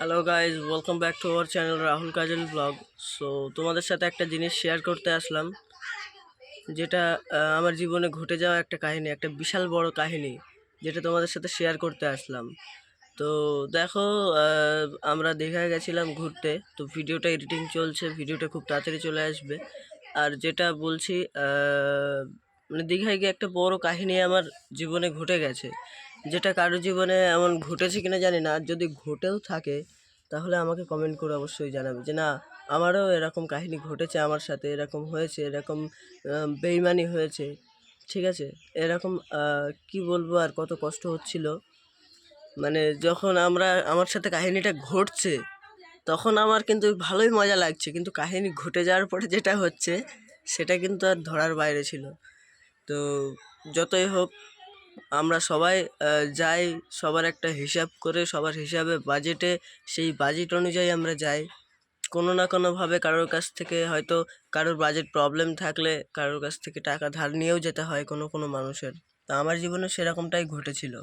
Hello guys welcome back to our channel Rahul Kajal vlog so তোমাদের সাথে একটা জিনিস শেয়ার করতে আসলাম, যেটা আমার জীবনে ঘটে যাওয়া একটা কাহিনী, একটা বিশাল বড় কাহিনী, যেটা তোমাদের সাথে শেয়ার করতে আসলাম। তো, দেখো আমরা দীঘায় গেছিলাম ঘুরতে, তো ভিডিওটা এডিটিং চলছে ভিডিওটা খুব তাড়াতাড়ি চলে আসবে। আর যেটা বলছি মানে দীঘায় গিয়ে একটা বড় কাহিনী আমার জীবনে ঘটে গেছে। যেটা কারও জীবনে এমন ঘটেছে কিনা জানি না যদি ঘটেও থাকে, তাহলে আমাকে কমেন্ট করে অবশ্যই জানাবে যে, না, আমারও এরকম কাহিনী ঘটেছে আমার সাথে, এরকম হয়েছে, এরকম বেইমানি হয়েছে। ঠিক আছে? এরকম কি বলব আর কত কষ্ট হচ্ছিল। মানে যখন আমরা, আমার সাথে কাহিনীটা ঘটছে, তখন আমার কিন্তু ভালোই মজা লাগছে, কিন্তু কাহিনী ঘটে যাওয়ার পরে যেটা হচ্ছে, সেটা কিন্তু আর ধরার বাইরে ছিল। তো যতই হোক আমরা সবাই যাই, সবার একটা হিসাব করে, সবার হিসাবে বাজেটে সেই বাজেট অনুযায়ী আমরা যাই। কোনো না কোনোভাবে কারোর কাছ থেকে হয়তো কারোর বাজেট প্রবলেম থাকলে কারোর কাছ থেকে টাকা ধার নিয়েও যেতে হয় কোনো কোনো মানুষের। তা আমার জীবনে সেরকমটাই ঘটেছিল।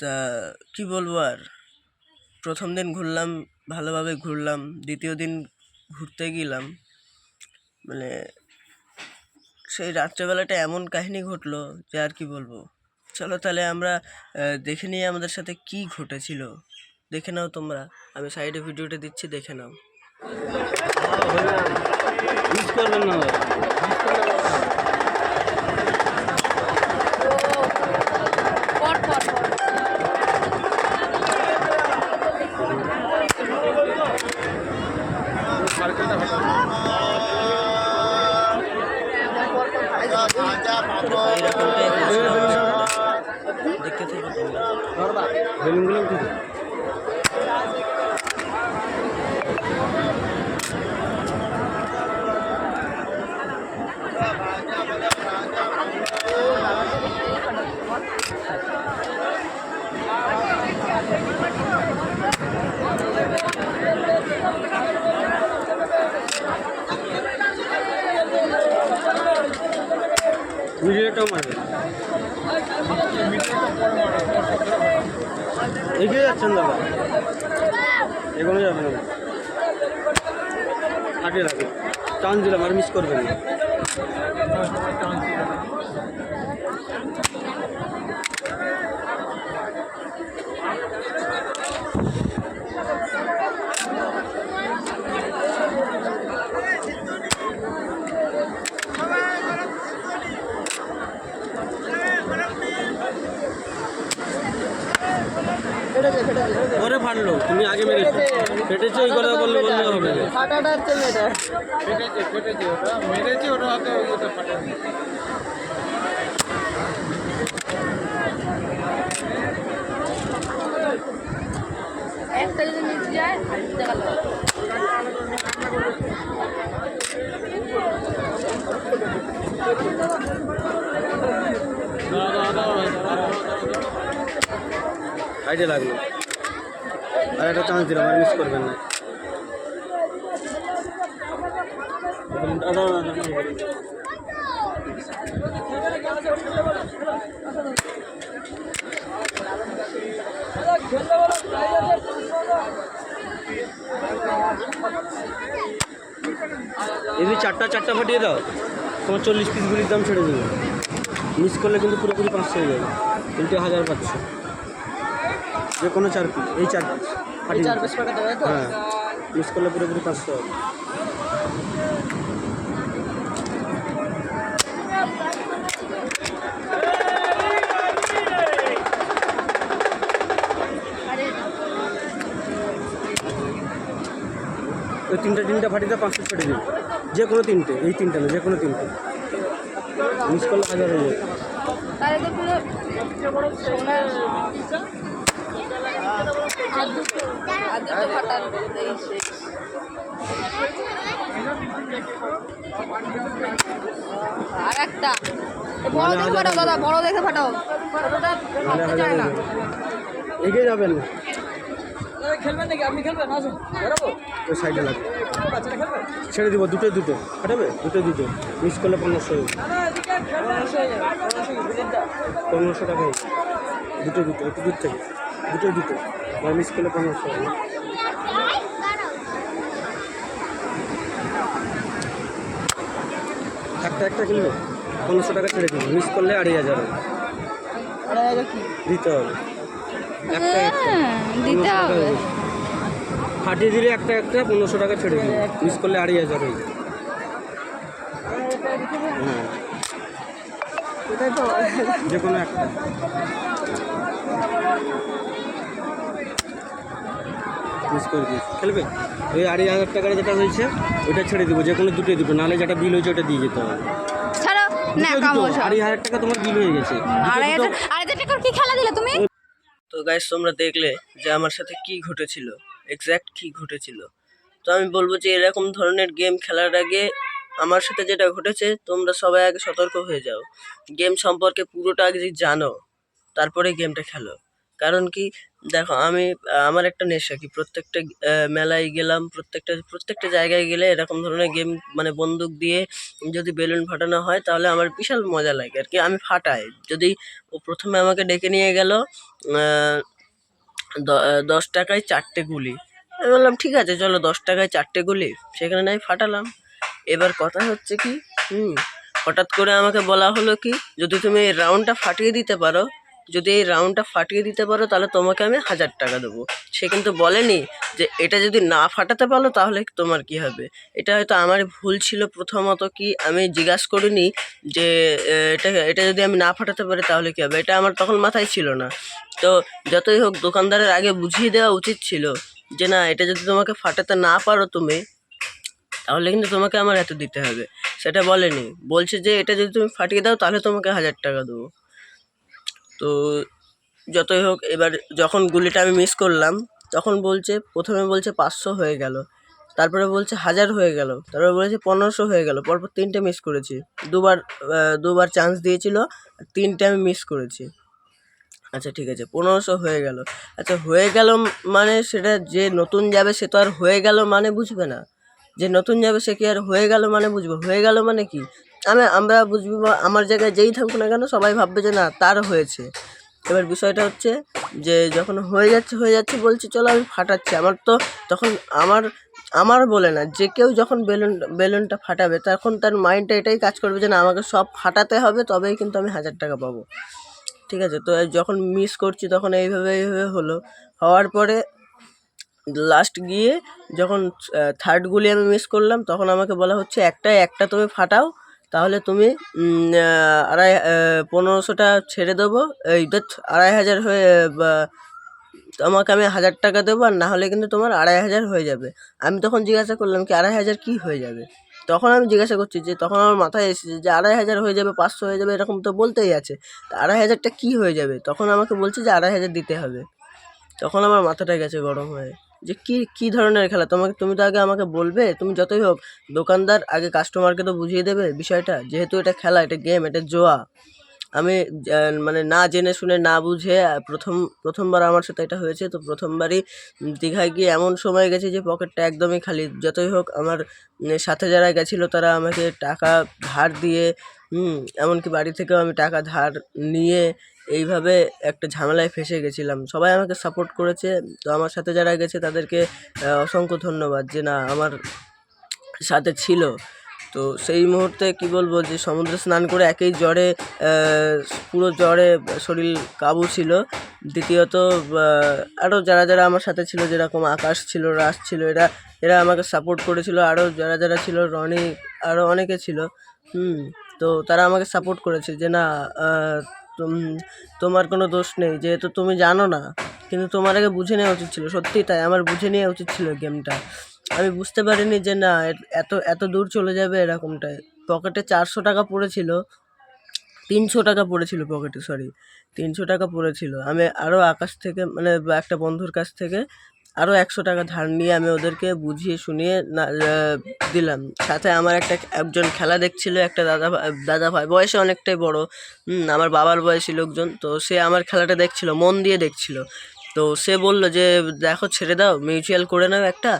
তা কি বলব আর? প্রথম দিন ঘুরলাম, ভালোভাবে ঘুরলাম, দ্বিতীয় দিন ঘুরতে গেলাম। মানে সেই রাত্রেবেলাটা এমন কাহিনী ঘটলো যে আর কি বলব। চলো তাহলে আমরা দেখে নিই আমাদের সাথে কি ঘটেছিল। দেখে নাও তোমরা। আমি সাইডে ভিডিওটা দিচ্ছি, দেখে নাও। করবেন না। বেলুনগুলো উঠে। মারবে এগিয়ে যাচ্ছেন দাদা। এগোনো যাবে না। আগে রাখুন। টান দিলাম আর মিস করবেন না। পরে ফাটলো তুমি আগে মেরেছো। ফেটেছে ওই কথা বললে বললে হবে না। ফাটাটা হচ্ছে মেয়েটা। ফেটেছে ফেটেছে ওটা মেরেছে ওটা হয়তো ওটা ফাটা একটা যদি নিচে যায় হাঁটতে সাইডে লাগল। আর একটা চান্স দিলাম, আর মিস করবেন না। যদি চারটা চারটা ফাটিয়ে দাও। তোমার চল্লিশ পিস গুলির দাম ছেড়ে দেবে মিস করলে কিন্তু পুরোপুরি পাঁচশো হয়ে যাবে। তিনটে হাজার পাঁচশো। যে কোনো চার পিস এই চার পিস চার। পিস ফাটাতে হবে তো? হ্যাঁ মিস করলে পুরোপুরি পাঁচশো হবে। ওই তিনটে তিনটা ফাটিতে পাঁচশো ছেড়ে দিন যে কোনো তিনটে এই তিনটে না যে কোনো তিনটে। মিস করলে হাজার হয়ে যাবে তাহলে তো পুরো সোনার আর দুটো ফাটার এই শেষ। আর একটা বড় দেখে ফাটাও দাদা বড় দেখে ফাটাও নাহলে ফাটতে চায় না। এগিয়ে যাবেন। খেলবেন নাকি? আপনি খেলবেন? আসুন ওই সাইডে লাগবে ছেড়ে দিব দুটো দুটো। ফাটাবে দুটো দুটো। মিস করলে পনেরোশো। পনেরোশো টাকা। দুটো দুটো একটু দূর থেকে। দুটো দুটো। বা মিস করলে পনেরোশো একটা একটা কিনবে। পনেরোশো টাকা ছেড়ে দিবি। মিস করলে আড়াই হাজার হবে। দিতে হবে। একটা একটা। দিতে হবে। হবে। ফাটিয়ে দিলে একটা একটা পনেরোশো টাকা ছেড়ে দিবি। মিস করলে আড়াই হাজার হয়ে যাবে। হ্যাঁ। যে কোনো একটা। মিস করে দিস খেলবে? ওই আড়াই হাজার টাকার যেটা হয়েছে ওইটা ছেড়ে দেবো যে কোনো দুটোই দিব নাহলে যেটা বিল হয়েছে ওটা দিয়ে যেতে হবে। আড়াই হাজার টাকা তোমার বিল হয়ে গেছে। আড়াই হাজার আড়াই হাজার টাকার কি খেলা দিলে তুমি? তো গাইস তোমরা দেখলে যে আমার সাথে কি ঘটেছিল এক্স্যাক্ট কি ঘটেছিল। তো আমি বলব যে এরকম ধরনের গেম খেলার আগে আমার সাথে যেটা ঘটেছে তোমরা সবাই আগে সতর্ক হয়ে যাও। গেম সম্পর্কে পুরোটা আগে যদি জানো তারপরে গেমটা খেলো। কারণ কি, দেখো আমি, আমার একটা নেশা কি, প্রত্যেকটা মেলায় গেলাম, প্রত্যেকটা প্রত্যেকটা জায়গায় গেলে এরকম ধরনের গেম মানে বন্দুক দিয়ে যদি বেলুন ফাটানো হয়, তাহলে আমার বিশাল মজা লাগে। আর কি, আমি ফাটাই। যদি ও প্রথমে আমাকে ডেকে নিয়ে গেল দশ টাকায় চারটে গুলি। আমি বললাম, ঠিক আছে, চলো দশ টাকায় চারটে গুলি। সেখানে নাই, ফাটালাম। এবার কথা হচ্ছে কি, হুম, হঠাৎ করে আমাকে বলা হলো কি, যদি তুমি এই রাউন্ডটা ফাটিয়ে দিতে পারো যদি এই রাউন্ডটা ফাটিয়ে দিতে পারো, তাহলে তোমাকে আমি হাজার টাকা দেবো। সে কিন্তু বলেনি যে এটা যদি না ফাটাতে পারো, তাহলে তোমার কি হবে? এটা হয়তো আমার ভুল ছিল প্রথমত কি আমি জিজ্ঞাসা করিনি যে এটা এটা যদি আমি না ফাটাতে পারি, তাহলে কি হবে? এটা আমার তখন মাথায় ছিল না। তো যতই হোক, দোকানদারের আগে বুঝিয়ে দেওয়া উচিত ছিল যে, না, এটা যদি তোমাকে ফাটাতে না পারো তুমি, তাহলে কিন্তু তোমাকে আমার এত দিতে হবে। সেটা বলেনি। বলছে যে, এটা যদি তুমি ফাটিয়ে দাও, তাহলে তোমাকে হাজার টাকা দেবো। তো যতই হোক, এবার যখন গুলিটা আমি মিস করলাম, তখন বলছে, প্রথমে বলছে পাঁচশো হয়ে গেল। তারপরে বলছে হাজার হয়ে গেল। তারপরে বলেছে পনেরোশো হয়ে গেল। পরপর তিনটে মিস করেছি। দুবার দুবার চান্স দিয়েছিল তিনটে আমি মিস করেছি। আচ্ছা ঠিক আছে, পনেরোশো হয়ে গেল। আচ্ছা হয়ে গেল মানে সেটা যে নতুন যাবে সে তো আর হয়ে গেল মানে বুঝবে না। যে নতুন যাবে সে কি আর হয়ে গেল মানে বুঝবে? হয়ে গেল মানে কি? আমি, আমরা বুঝবি আমার জায়গায় যেই থাকুক না কেন সবাই ভাববে যে না, তার হয়েছে। এবার বিষয়টা হচ্ছে যে, যখন হয়ে যাচ্ছে হয়ে যাচ্ছে বলছি, চলো আমি ফাটাচ্ছি। আমার তো তখন আমার আমার বলে না, যে কেউ যখন বেলুন, বেলুনটা ফাটাবে, তখন তার মাইন্ডটা এটাই কাজ করবে যে, না, আমাকে সব ফাটাতে হবে, তবেই কিন্তু আমি হাজার টাকা পাবো। ঠিক আছে? তো যখন মিস করছি, তখন এইভাবে এইভাবে হলো। হওয়ার পরে লাস্ট গিয়ে যখন থার্ড গুলি আমি মিস করলাম, তখন আমাকে বলা হচ্ছে, একটা একটা তুমি ফাটাও তাহলে তুমি আড়াই পনেরোশোটা ছেড়ে দেবো। এই আড়াই হাজার হয়ে তোমাকে আমি হাজার টাকা দেবো আর না হলে কিন্তু তোমার আড়াই হাজার হয়ে যাবে। আমি তখন জিজ্ঞাসা করলাম কি আড়াই হাজার কী হয়ে যাবে? তখন আমি জিজ্ঞাসা করছি যে, তখন আমার মাথায় এসেছে যে, আড়াই হাজার হয়ে যাবে, পাঁচশো হয়ে যাবে, এরকম তো বলতেই আছে। তা আড়াই হাজারটা কী হয়ে যাবে? তখন আমাকে বলছে যে, আড়াই হাজার দিতে হবে। তখন আমার মাথাটা গেছে গরম হয়ে। যে কি কি ধরনের খেলা? তোমাকে, তুমি তো আগে আমাকে বলবে, তুমি যতই হোক, দোকানদার আগে কাস্টমারকে তো বুঝিয়ে দেবে বিষয়টা। যেহেতু এটা খেলা, এটা গেম এটা জোয়া। আমি মানে না জেনে শুনে না বুঝে প্রথম, প্রথমবার আমার সাথে এটা হয়েছে। তো প্রথমবারই দীঘায় গিয়ে এমন সময় গেছে যে পকেটটা একদমই খালি। যতই হোক, আমার সাথে যারা গেছিল, তারা আমাকে টাকা ধার দিয়ে এমনকি বাড়ি থেকেও আমি টাকা ধার নিয়ে এইভাবে একটা ঝামেলায় ফেসে গেছিলাম। সবাই আমাকে সাপোর্ট করেছে। তো আমার সাথে যারা গেছে তাদেরকে অসংখ্য ধন্যবাদ যে না, আমার সাথে ছিল। তো সেই মুহূর্তে কি বলব যে সমুদ্রে স্নান করে একেই জ্বরে পুরো জ্বরে শরীর কাবু ছিল। দ্বিতীয়ত আরও যারা যারা আমার সাথে ছিল, যেরকম আকাশ ছিল রাস ছিল, এরা এরা আমাকে সাপোর্ট করেছিল। আরও যারা যারা ছিল, রনি আরও অনেকে ছিল। হুম, তো তারা আমাকে সাপোর্ট করেছে যে না তোমার কোনো দোষ নেই, যেহেতু তুমি জানো না। কিন্তু তোমার আগে বুঝে নেওয়া উচিত ছিল সত্যি তাই, আমার বুঝে নেওয়া উচিত ছিল গেমটা আমি বুঝতে পারিনি যে না এত এত দূর চলে যাবে এরকমটাই। পকেটে চারশো টাকা পড়েছিল, তিনশো টাকা পড়েছিল পকেটে সরি তিনশো টাকা পড়েছিল। আমি আরও আকাশ থেকে মানে একটা বন্ধুর কাছ থেকে আরও একশো টাকা ধার নিয়ে আমি ওদেরকে বুঝিয়ে শুনিয়ে না দিলাম। সাথে আমার একটা একজন খেলা দেখছিল, একটা দাদা দাদা ভাই, বয়সে অনেকটাই বড়। আমার বাবার বয়সী লোকজন। তো সে আমার খেলাটা দেখছিল, মন দিয়ে দেখছিল। তো সে বলল যে, দেখো, ছেড়ে দাও, মিউচুয়াল করে নাও একটা।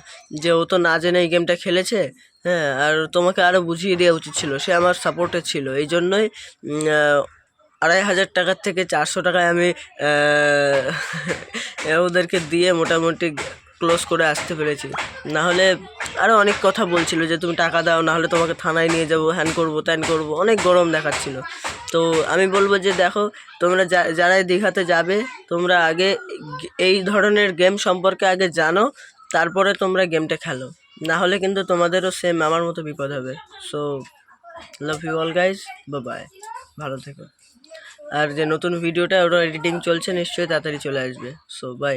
যে ও তো না জেনে এই গেমটা খেলেছে। হ্যাঁ আর তোমাকে আরও বুঝিয়ে দেওয়া উচিত ছিল। সে আমার সাপোর্টে ছিল। এই জন্যই আড়াই হাজার টাকার থেকে চারশো টাকায় আমি ওদেরকে দিয়ে মোটামুটি ক্লোজ করে আসতে পেরেছি। না হলে আরও অনেক কথা বলছিল যে, তুমি টাকা দাও, না হলে তোমাকে থানায় নিয়ে যাব, হ্যান করব, ত্যান করব। অনেক গরম দেখাচ্ছিল। তো আমি বলব যে, দেখো, তোমরা যারাই দীঘাতে যাবে, তোমরা আগে এই ধরনের গেম সম্পর্কে আগে জানো, তারপরে তোমরা গেমটা খেলো। না হলে কিন্তু তোমাদেরও সেম আমার মতো বিপদ হবে। So love you all guys বা বাই ভালো থেকো। আর যে নতুন ভিডিওটা ওটা এডিটিং চলছে নিশ্চয়ই তাড়াতাড়ি চলে আসবে। So by